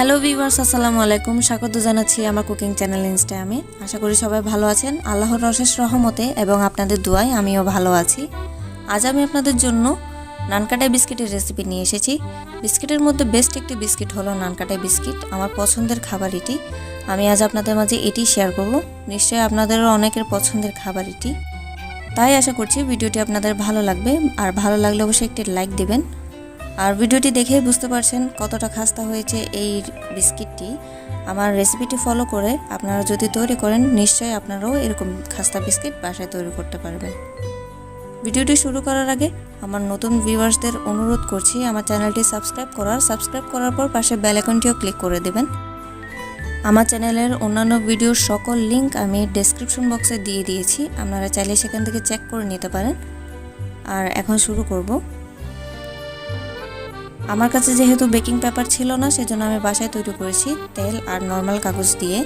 Hello viewers আসসালামু আলাইকুম। স্বাগত জানাচ্ছি আমার কুকিং চ্যানেল ইনস্টাগ্রামে আশা করি সবাই ভালো আছেন। আল্লাহর অশেষ রহমতে এবং আপনাদের দোয়ায় আমিও ভালো আছি। আজ আমি আপনাদের জন্য নানকাটাই বিস্কিটের রেসিপি নিয়ে এসেছি। বিস্কিটের মধ্যে বেস্ট একটি বিস্কিট হলো নানকাটাই বিস্কিট। আমার পছন্দের খাবার এটি। আমি আজ আপনাদের মাঝে এটি শেয়ার করব। নিশ্চয়ই আপনাদেরও অনেকের পছন্দের খাবার এটি। তাই আশা করছি ভিডিওটি আপনাদের ভালো লাগবে। আর ভালো লাগলে অবশ্যই একটি লাইক দিবেন। আর ভিডিওটি দেখেই বুঝতে পারছেন কতটা খাস্তা হয়েছে এই বিস্কিটটি। আমার রেসিপিটি ফলো করে আপনারা যদি তৈরি করেন, নিশ্চয়ই আপনারাও এরকম খাস্তা বিস্কিট বাসায় তৈরি করতে পারবেন। ভিডিওটি শুরু করার আগে আমার নতুন ভিউয়ার্সদের অনুরোধ করছি আমার চ্যানেলটি সাবস্ক্রাইব করার। সাবস্ক্রাইব করার পর পাশে বেলাইকনটিও ক্লিক করে দেবেন। আমার চ্যানেলের অন্যান্য ভিডিওর সকল লিংক আমি ডেসক্রিপশন বক্সে দিয়ে দিয়েছি। আপনারা চাইলে সেখান থেকে চেক করে নিতে পারেন। আর এখন শুরু করব। আমার কাছে যেহেতু বেকিং পেপার ছিল না, সেজন্য আমি বাসায় তৈরি করেছি তেল আর নর্মাল কাগজ দিয়ে।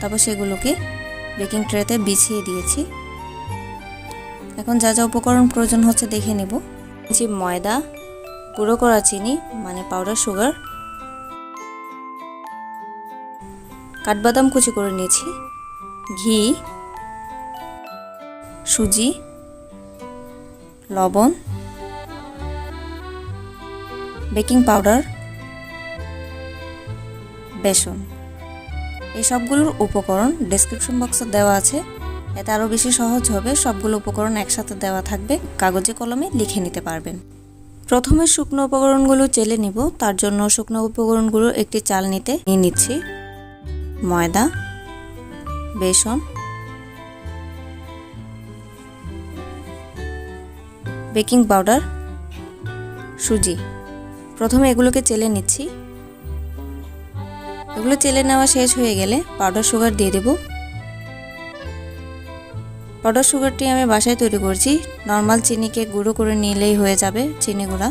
তারপর সেগুলোকে বেকিং ট্রেতে বিছিয়ে দিয়েছি। এখন যা যা উপকরণ প্রয়োজন হচ্ছে দেখে নেব। যে ময়দা, গুঁড়ো করা চিনি মানে পাউডার সুগার কাঠবাদাম কুচি করে নিয়েছি, ঘি, সুজি, লবণ বেকিং পাউডার, বেসন। এই সবগুলোর উপকরণ ডেসক্রিপশন বক্সে দেওয়া আছে। এতে আরও বেশি সহজ হবে, সবগুলো উপকরণ একসাথে দেওয়া থাকবে, কাগজে কলমে লিখে নিতে পারবেন। প্রথমে শুকনো উপকরণগুলো চেলে নিব, তার জন্য শুকনো উপকরণগুলো একটি চাল নিতে নিয়ে নিচ্ছি। ময়দা, বেসন। বেকিং পাউডার, সুজি। প্রথমে এগুলোকে চেলে নিচ্ছি। এগুলো চেলে নেওয়া শেষ হয়ে গেলে পাউডার সুগার দিয়ে দেব। পাউডার সুগারটি আমি বাসায় তৈরি করছি। নর্মাল চিনিকে গুঁড়ো করে নিলেই হয়ে যাবে চিনি গুঁড়া।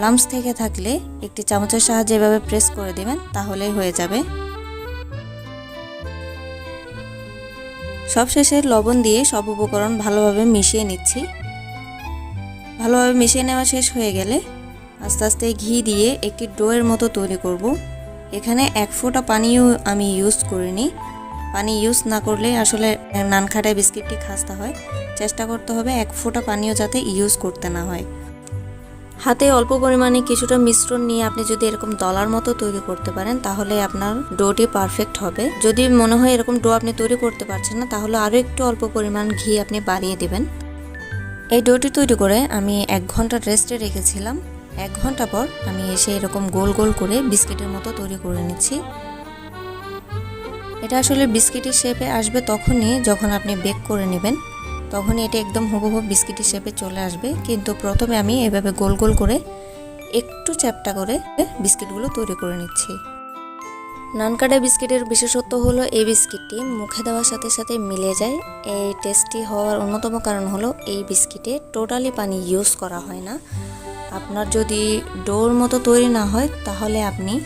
লামস থেকে থাকলে একটি চামচের সাহায্যে এভাবে প্রেস করে দেবেন, তাহলেই হয়ে যাবে। সবশেষে লবণ দিয়ে সব উপকরণ ভালোভাবে মিশিয়ে নিচ্ছি। ভালোভাবে মিশিয়ে নেওয়া শেষ হয়ে গেলে আস্তে আস্তে ঘি দিয়ে একটি ডোয়ের মতো তৈরি করব। এখানে এক ফোঁটা পানিও আমি ইউজ করিনি। পানি ইউজ না করলে আসলে নানখাটায় বিস্কিটটি খাস্তা হয়। চেষ্টা করতে হবে এক ফোঁটা পানিও যাতে ইউজ করতে না হয়। হাতে অল্প পরিমাণে কিছুটা মিশ্রণ নিয়ে আপনি যদি এরকম দলার মতো তৈরি করতে পারেন, তাহলে আপনার ডোটি পারফেক্ট হবে। যদি মনে হয় এরকম ডো আপনি তৈরি করতে পারছেন না, তাহলে আরও একটু অল্প পরিমাণ ঘি আপনি বাড়িয়ে দেবেন। এই ডোটি তৈরি করে আমি এক ঘণ্টা রেস্টে রেখেছিলাম। এক ঘণ্টা পর আমি এসে এরকম গোল গোল করে বিস্কিটের মতো তৈরি করে নিচ্ছি। এটা আসলে বিস্কিটের শেপে আসবে তখনই যখন আপনি বেক করে নেবেন। তখনই এটা একদম হুবহু বিস্কিটের শেপে চলে আসবে। কিন্তু প্রথমে আমি এভাবে গোল গোল করে একটু চ্যাপটা করে বিস্কিটগুলো তৈরি করে নিচ্ছি। নানকাটা বিস্কিটের বিশেষত্ব হলো এই বিস্কিটটি মুখে দেওয়ার সাথে সাথে মিলে যায়। এই টেস্টি হওয়ার অন্যতম কারণ হলো এই বিস্কিটে টোটালি পানি ইউজ করা হয় না। আপনার যদি ডোর মতো তৈরি না হয়, তাহলে আপনি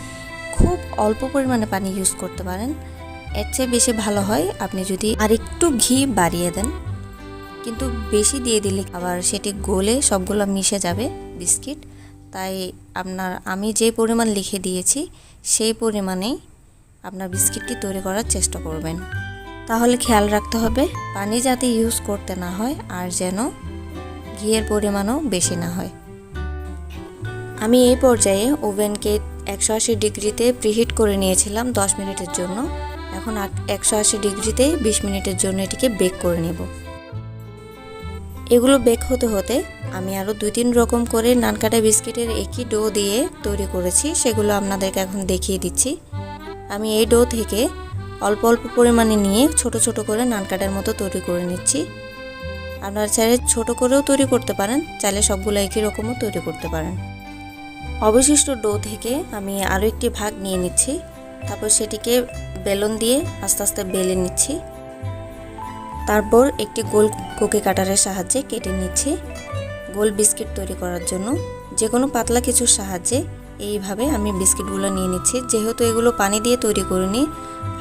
খুব অল্প পরিমাণে পানি ইউজ করতে পারেন। এর চেয়ে বেশি ভালো হয় আপনি যদি আরেকটু ঘি বাড়িয়ে দেন। কিন্তু বেশি দিয়ে দিলে আবার সেটি গলে সবগুলো মিশে যাবে বিস্কিট। তাই আপনার, আমি যে পরিমাণ লিখে দিয়েছি, সেই পরিমাণেই আপনার বিস্কিটটি তৈরি করার চেষ্টা করবেন। তাহলে খেয়াল রাখতে হবে, পানি যাতে ইউজ করতে না হয় আর যেন ঘিয়ের পরিমাণও বেশি না হয়। আমি এই পর্যায়ে ওভেনকে একশো আশি ডিগ্রিতে প্রিহিট করে নিয়েছিলাম দশ মিনিটের জন্য। এখন একশো আশি ডিগ্রিতে বিশ মিনিটের জন্য এটিকে বেক করে নেব। এগুলো বেক হতে হতে আমি আরও দুই তিন রকম করে নানকাটা বিস্কিটের একই ডো দিয়ে তৈরি করেছি, সেগুলো আপনাদেরকে এখন দেখিয়ে দিচ্ছি। আমি এই ডো থেকে অল্প অল্প পরিমাণে নিয়ে ছোট ছোট করে নানকাটার মতো তৈরি করে নিচ্ছি। আপনারা চাইলে ছোট করেও তৈরি করতে পারেন, চাইলে সবগুলো একই রকমও তৈরি করতে পারেন। অবশিষ্ট ডো থেকে আমি আরও একটি ভাগ নিয়ে নিচ্ছি, তারপর সেটিকে বেলুন দিয়ে আস্তে আস্তে বেলে নিচ্ছি। তারপর একটি গোল কোকি কাটারের সাহায্যে কেটে নিচ্ছি। গোল বিস্কিট তৈরি করার জন্য যে কোনো পাতলা কিছুর সাহায্যে এইভাবে আমি বিস্কিটগুলো নিয়ে নিচ্ছি। যেহেতু এগুলো পানি দিয়ে তৈরি করিনি,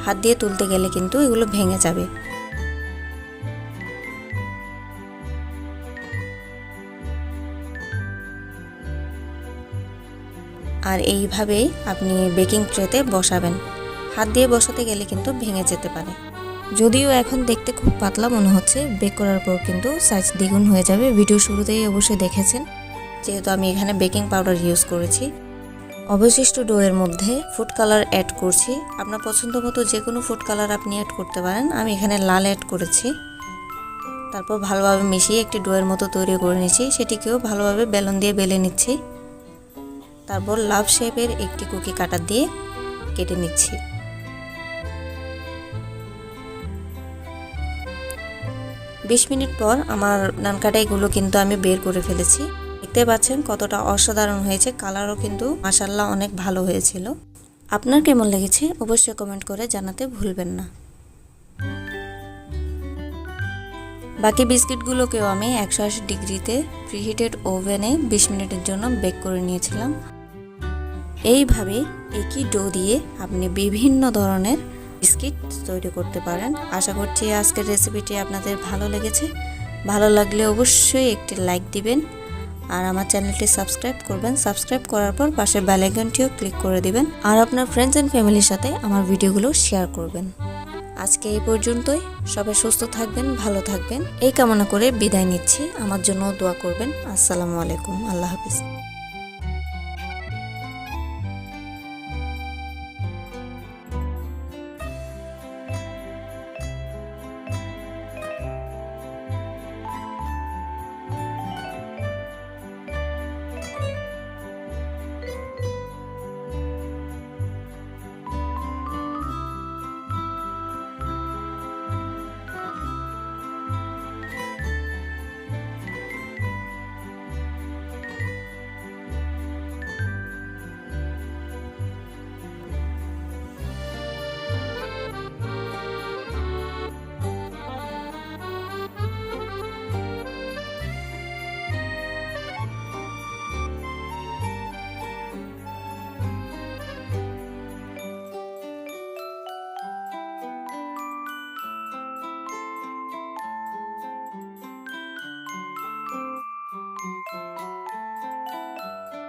হাত দিয়ে তুলতে গেলে কিন্তু এগুলো ভেঙে যাবে। আর এইভাবেই আপনি বেকিং ট্রেতে বসাবেন। হাত দিয়ে বসাতে গেলে কিন্তু ভেঙে যেতে পারে। যদিও এখন দেখতে খুব পাতলা মনে হচ্ছে, বেক করার পর কিন্তু সাইজ দ্বিগুণ হয়ে যাবে। ভিডিও শুরুতেই অবশ্যই দেখেছেন। যেহেতু আমি এখানে বেকিং পাউডার ইউজ করেছি। অবশিষ্ট ডোয়ের মধ্যে ফুড কালার অ্যাড করছি। আপনার পছন্দ মতো যে কোনো ফুড কালার আপনি অ্যাড করতে পারেন। আমি এখানে লাল অ্যাড করেছি। তারপর ভালোভাবে মিশিয়ে একটি ডোয়ের মতো তৈরি করে নিচ্ছি সেটিকেও ভালোভাবে বেলন দিয়ে বেলে নিচ্ছি। তারপর লাভ শেপের একটি কুকি কাটার দিয়ে কেটে নিচ্ছি। বিশ মিনিট পর আমার নানকাটাইগুলো কিন্তু আমি বের করে ফেলেছি। দেখতে পাচ্ছেন কতটা অসাধারণ হয়েছে। কালারও কিন্তু মাসাল্লাহ অনেক ভালো হয়েছিল। আপনার কেমন লেগেছে অবশ্যই কমেন্ট করে জানাতে ভুলবেন না। বাকি বিস্কিটগুলোকেও আমি একশো আশি ডিগ্রিতে প্রিহিটেড ওভেনে বিশ মিনিটের জন্য বেক করে নিয়েছিলাম। এইভাবে একই ডো দিয়ে আপনি বিভিন্ন ধরনের বিস্কিট তৈরি করতে পারেন। আশা করছি আজকের রেসিপিটি আপনাদের ভালো লেগেছে। ভালো লাগলে অবশ্যই একটি লাইক দিবেন। আর আমার চ্যানেলটি সাবস্ক্রাইব করবেন। সাবস্ক্রাইব করার পর পাশে বেল আইকনটিও ক্লিক করে দিবেন আর আপনার ফ্রেন্ডস অ্যান্ড ফ্যামিলির সাথে আমার ভিডিওগুলো শেয়ার করবেন। আজকে এই পর্যন্তই। সবাই সুস্থ থাকবেন, ভালো থাকবেন। এই কামনা করে বিদায় নিচ্ছি। আমার জন্য দোয়া করবেন। আসসালামু আলাইকুম। আল্লাহ হাফিজ।